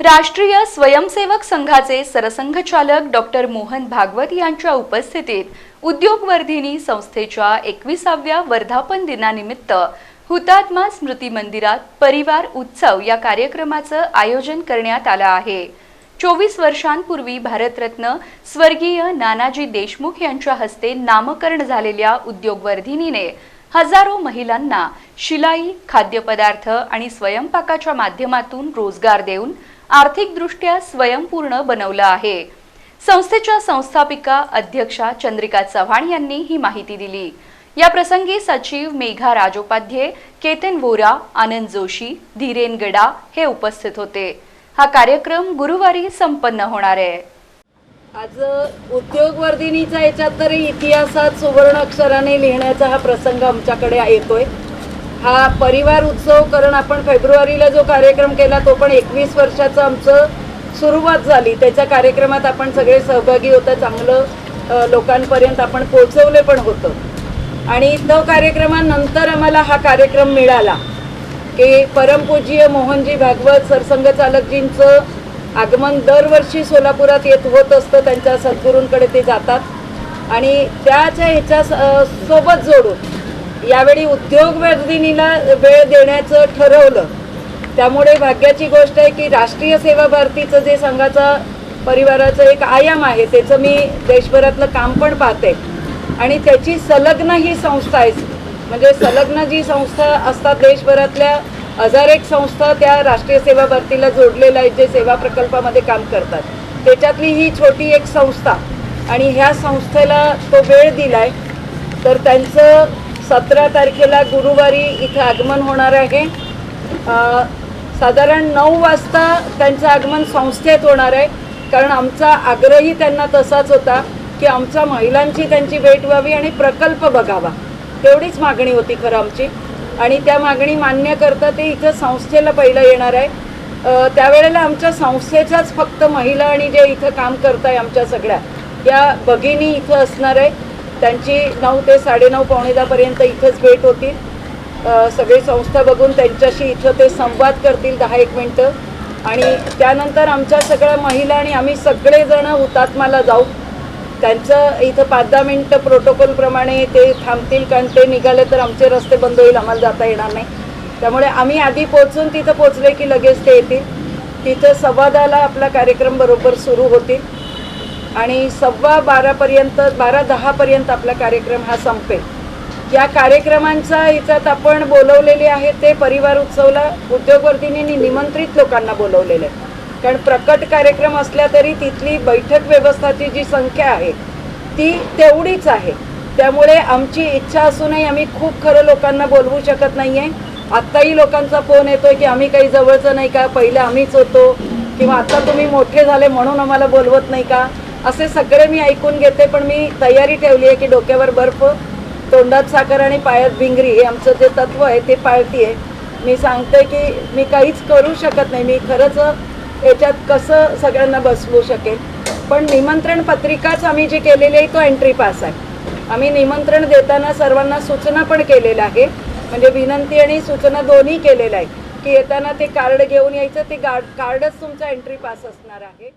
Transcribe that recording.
राष्ट्रीय स्वयंसेवक संघाचे सरसंघचालक डॉक्टर मोहन भागवत यांच्या उपस्थितीत उद्योगवर्धिनी संस्थेच्या एकविसाव्या वर्धापन दिनानिमित्त हुतात्मा स्मृती मंदिरात परिवार उत्सव या कार्यक्रमाचं आयोजन करण्यात आलं आहे. चोवीस वर्षांपूर्वी भारतरत्न स्वर्गीय नानाजी देशमुख यांच्या हस्ते नामकरण झालेल्या उद्योगवर्धिनीने हजारो महिलांना शिलाई खाद्यपदार्थ आणि स्वयंपाकाच्या माध्यमातून रोजगार देऊन आर्थिकदृष्ट्या स्वयंपूर्ण बनवलं आहे. संस्थेच्या संस्थापिका अध्यक्षा चंद्रिका चव्हाण यांनी ही माहिती दिली. या प्रसंगी सचिव मेघा राजोपाध्ये केतन वोरा आनंद जोशी धीरेन गडा हे उपस्थित होते. हा कार्यक्रम गुरुवारी संपन्न होणार आहे. आज उद्योगवर्धिनीचा याच्यात तरी इतिहासात सुवर्ण अक्षराने लिहिण्याचा हा प्रसंग आमच्याकडे येतोय. हा परिवार उत्सव कारण आपण फेब्रुवारीला जो कार्यक्रम केला तो पण एकवीस वर्षाचं आमचं सुरुवात झाली. त्याच्या कार्यक्रमात आपण सगळे सहभागी होतं चांगलं लोकांपर्यंत आपण पोहोचवले पण होतं. आणि तो कार्यक्रमानंतर आम्हाला हा कार्यक्रम मिळाला की परमपूज्य मोहनजी भागवत सरसंघचालकजींचं आगमन दरवर्षी सोलापुरात येत होत असतं. त्यांच्या सद्गुरूंकडे ते जातात. आणि त्याच्या ह्याच्या स- सोबत जोडून यावेळी उद्योगवर्धिनीला वेळ देण्याचं ठरवलं. त्यामुळे भाग्याची गोष्ट आहे की राष्ट्रीय सेवा भारतीचं जे संघाचा परिवाराचं एक आयाम आहे त्याचं मी देशभरातलं काम पण पाहते. आणि त्याची संलग्न ही संस्था आहे. म्हणजे संलग्न जी संस्था असतात देशभरातल्या हजार एक संस्था त्या राष्ट्रीय सेवा भरतीला जोडलेल्या आहेत जे सेवा प्रकल्पामध्ये काम करतात. त्याच्यातली ही छोटी एक संस्था आणि ह्या संस्थेला तो वेळ दिलाय तर त्यांचं सतरा तारखेला गुरुवारी इथं आगमन होणार आहे. साधारण नऊ वाजता त्यांचं आगमन संस्थेत होणार आहे कारण आमचा आग्रही त्यांना तसाच होता की आमचा महिलांची त्यांची भेट व्हावी आणि प्रकल्प बघावा. तेवढीच मागणी होती खरं आमची. आणि त्या मागणी मान्य करता ते इथं संस्थेला पहिलं येणार आहे. त्यावेळेला आमच्या संस्थेच्याच फक्त महिला आणि जे इथं काम करत आहे आमच्या सगळ्या या भगिनी इथं असणार आहे त्यांची नऊ ते साडेनऊ पावणे दहापर्यंत इथंच भेट होतील. सगळी संस्था बघून त्यांच्याशी इथं ते संवाद करतील दहा एक मिनटं. आणि त्यानंतर आमच्या सगळ्या महिला आणि आम्ही सगळेजण हुतात्माला जाऊ. त्यांचं इथं पाच दहा मिनटं प्रोटोकॉलप्रमाणे ते थांबतील कारण ते निघाले तर आमचे रस्ते बंद होईल आम्हाला जाता येणार नाही. त्यामुळे आम्ही आधी पोचून तिथं पोचले की लगेच ते येतील. तिथं संवादाला आपला कार्यक्रम बरोबर सुरू होतील. आणि सव्वा बारापर्यंत बारा दहापर्यंत आपला कार्यक्रम हा संपेल. या कार्यक्रमांचा ह्याच्यात आपण बोलवलेले आहे ते परिवार उत्सवला उद्योगवर्धिनींनी निमंत्रित लोकांना बोलवलेलं आहे. कारण प्रकट कार्यक्रम असल्या तरी तिथली बैठक व्यवस्थाची जी संख्या आहे ती तेवढीच आहे. त्यामुळे आमची इच्छा असूनही आम्ही खूप खरं लोकांना बोलवू शकत नाही आहे आत्ताही लोकांचा फोन येतोय की आम्ही काही जवळचं नाही का? पहिले आम्हीच होतो. किंवा आता तुम्ही मोठे झाले म्हणून आम्हाला बोलवत नाही का? असे सगळे मी ऐकून घेते पण मी तयारी ठेवली आहे की डोक्यावर बर्फ तोंडात साखर आणि पायात भिंगरी हे आमचं जे तत्व आहे ते पाळतीये. मी सांगते की मी काहीच करू शकत नाही. मी खरंच याच्यात कसं सगळ्यांना बसवू शकेल? पण निमंत्रण पत्रिकाच आम्ही जी केलेली आहे तो एंट्री पास आहे. आम्ही निमंत्रण देताना सर्वांना सूचना पण केलेल्या आहे म्हणजे विनंती आणि सूचना दोन्ही केलेल्या आहे की येताना ते कार्ड घेऊन यायचं ते कार्ड कार्डच तुमचा एंट्री पास असणार आहे.